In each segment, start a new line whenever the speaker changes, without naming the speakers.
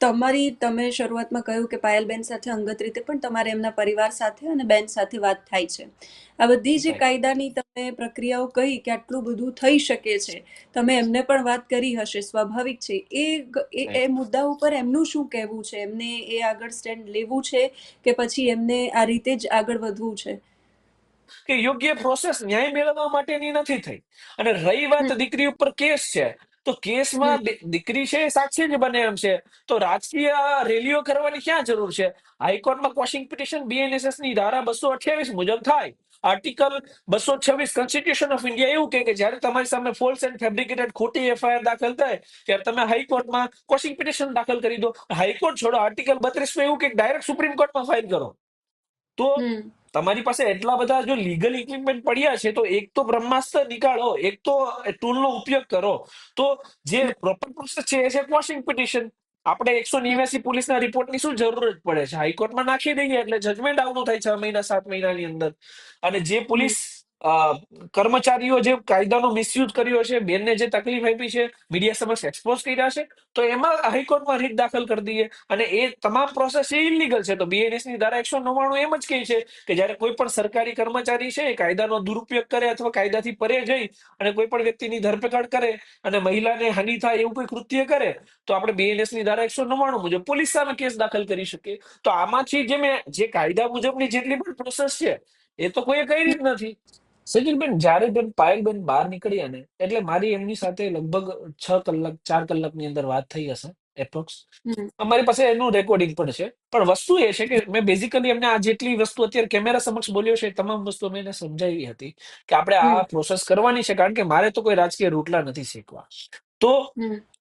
તમારી તમે શરૂઆતમાં કહ્યું કે પાયલબેન સાથે અંગત રીતે પણ તમારે એમના પરિવાર સાથે અને બેન સાથે વાત થાય છે. આ બધી જે કાયદાની તમે પ્રક્રિયાઓ કહી કે આટલું બધું થઈ શકે છે તમે એમને પણ વાત કરી હશે સ્વાભાવિક છે. એ એ મુદ્દા ઉપર એમનું શું કહેવું છે? એમને એ આગળ સ્ટેન્ડ લેવું છે કે પછી એમને આ રીતે જ આગળ વધવું છે?
કે યોગ્ય પ્રોસેસ ન્યાય મેળવવા માટેની નથી થઈ. અને રહી વાત દીકરી ઉપર કેસ છે તો કેસમાં દીકરી છે એ સાક્ષી જ બને એમ છે. તો રાજકીય રેલીઓ કરવાની ક્યાં જરૂર છે? હાઈકોર્ટમાં કોશિંગ પિટિશન બીએનએસએસની ધારા બસો અઠ્યાવીસ મુજબ થાય. આર્ટિકલ બસો છવ્વીસ કોન્સ્ટિટ્યુશન ઓફ ઇન્ડિયા એવું કે જ્યારે તમારી સામે ફોલ્સ એન્ડ ફેબ્રિકેટેડ ખોટી એફઆઈઆર દાખલ થાય ત્યારે તમે હાઈકોર્ટમાં કોશિંગ પિટિશન દાખલ કરી દો. હાઈકોર્ટ છોડો. આર્ટિકલ બત્રીસમાં એવું કે ડાયરેક્ટ સુપ્રીમ કોર્ટમાં ફાઇલ કરો. તો તમારી પાસે એટલા બધા જો લીગલ ઇક્વિપમેન્ટ પડ્યા છે તો એક તો બ્રહ્માસ્ત્ર નીકાળો એક તો ટૂલનો ઉપયોગ કરો. તો જે પ્રોપર પ્રોસેસ છે એ છે ક્વોશિંગ પિટિશન આપણે એકસો નેવ્યાસી પોલીસના રિપોર્ટની શું જરૂર જ પડે છે? હાઈકોર્ટમાં નાખી દઈએ એટલે જજમેન્ટ આવતું થાય છ મહિના સાત મહિનાની અંદર. અને જે પોલીસ કર્મચારીઓ જે કાયદાનો મિસયુઝ કર્યો છે બેનને જે તકલીફ આપી છે મીડિયા સમક્ષ એક્સપોઝ કર્યા છે, તો એમાં હાઈકોર્ટમાં રીટ દાખલ કરી દઈએ. અને એ તમામ પ્રોસેસ એ ઇલીગલ છે. તો બીએનએસની ધારા એકસો નવ્વાણું એમ જ કહે છે કે જ્યારે કોઈ પણ સરકારી કર્મચારી છે એ કાયદાનો દુરુપયોગ કરે અથવા કાયદાથી પરે જઈ અને કોઈ પણ વ્યક્તિની ધરપકડ કરે અને મહિલાને હાનિ થાય એવું કોઈ કૃત્ય કરે, તો આપણે બીએનએસની ધારા એકસો નવ્વાણું મુજબ પોલીસ સામે કેસ દાખલ કરી શકીએ. તો આમાંથી જે મેં, જે કાયદા મુજબની જેટલી પણ પ્રોસેસ છે, એ તો કોઈ કઈ રીત નથી. સજીલબેન જ્યારે બેન પાયલબેન બહાર નીકળી અને એટલે મારી એમની સાથે લગભગ છ કલાક ચાર કલાકની અંદર વાત થઈ હશે એપ્રોક્સ અમારી પાસે એનું રેકોર્ડિંગ પણ છે. પણ વસ્તુ એ છે કે મેં બેઝિકલી એમને આ જેટલી વસ્તુ અત્યારે કેમેરા સમક્ષ બોલ્યો છે તમામ વસ્તુ મેં એને સમજાવી હતી કે આપણે આ પ્રોસેસ કરવાની છે કારણ કે મારે તો કોઈ રાજકીય રોટલા નથી શીખવા. તો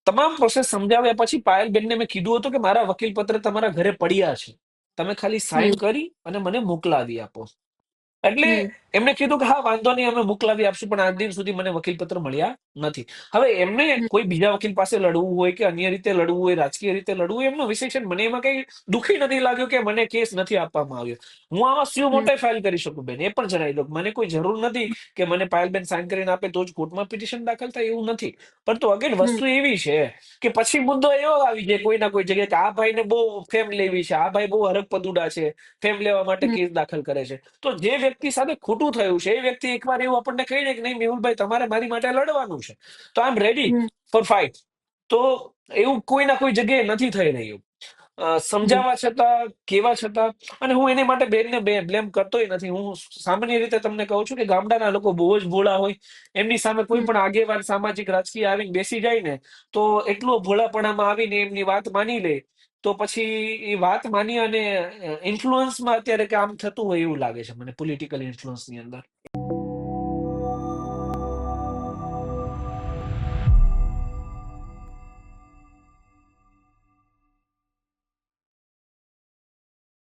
તમામ પ્રોસેસ સમજાવ્યા પછી પાયલબેનને મેં કીધું હતું કે મારા વકીલ પત્ર તમારા ઘરે પડ્યા છે. તમે ખાલી
સાઈન
કરી અને મને મોકલાવી આપો. એટલે એમને કીધું કે હા વાંધો નહીં અમે મોકલાવી આપશું પણ આજ દિન સુધી મને વકીલ પત્ર મળ્યા. નથી. હવે એમને કોઈ બીજા વકીલ પાસે લડવું હોય કે અન્ય રીતે લડવું હોય રાજકીય રીતે લડવું એમનું છે મને એમાં કઈ દુખી નથી લાગ્યું કે મને કેસ નથી આપવામાં આવ્યો. હું આમાં સ્યુ મોટે ફાઇલ કરી શકું બેન એ પણ જણાવી દઉં મને કોઈ જરૂર નથી કે મને પાયલબેન સાઇન કરીને આપે તો જ કોર્ટમાં પિટિશન દાખલ થાય એવું નથી. પરંતુ અગેન વસ્તુ એવી છે કે પછી મુદ્દો એવો આવી જાય કોઈ ના કોઈ જગ્યાએ કે આ ભાઈને બહુ ફેમ લેવી છે આ ભાઈ બહુ હરક પદુડા છે ફેમ લેવા માટે કેસ દાખલ કરે છે. તો જે વ્યક્તિ સાથે ખોટું થયું છે એ વ્યક્તિ એકવાર એવું આપણને કહી દે કે નહીં મેહુલભાઈ તમારે મારી માટે લડવાનું છે. તો I am ready for fight તો એવું કોઈ ના કોઈ જગ્યાએ નથી થઈ રહ્યું. સમજાવવા છતાં કેવા છતાં અને હું એને માટે બેનને બે બ્લેમ કરતોય નથી. હું સામાન્ય રીતે તમને કહું છું કે ગામડાના લોકો બહુ જ ભોળા હોય. એમની સામે કોઈ પણ આગેવાન સામાજિક રાજકીય આવીને બેસી જાય ને તો એટલો ભોળાપણામાં આવીને એમની વાત માની લે તો પછી એ વાત માની અને ઇન્ફ્લુઅન્સમાં અત્યારે કામ થતું હોય એવું લાગે છે મને પોલિટિકલ ઇન્ફ્લુઅન્સની અંદર.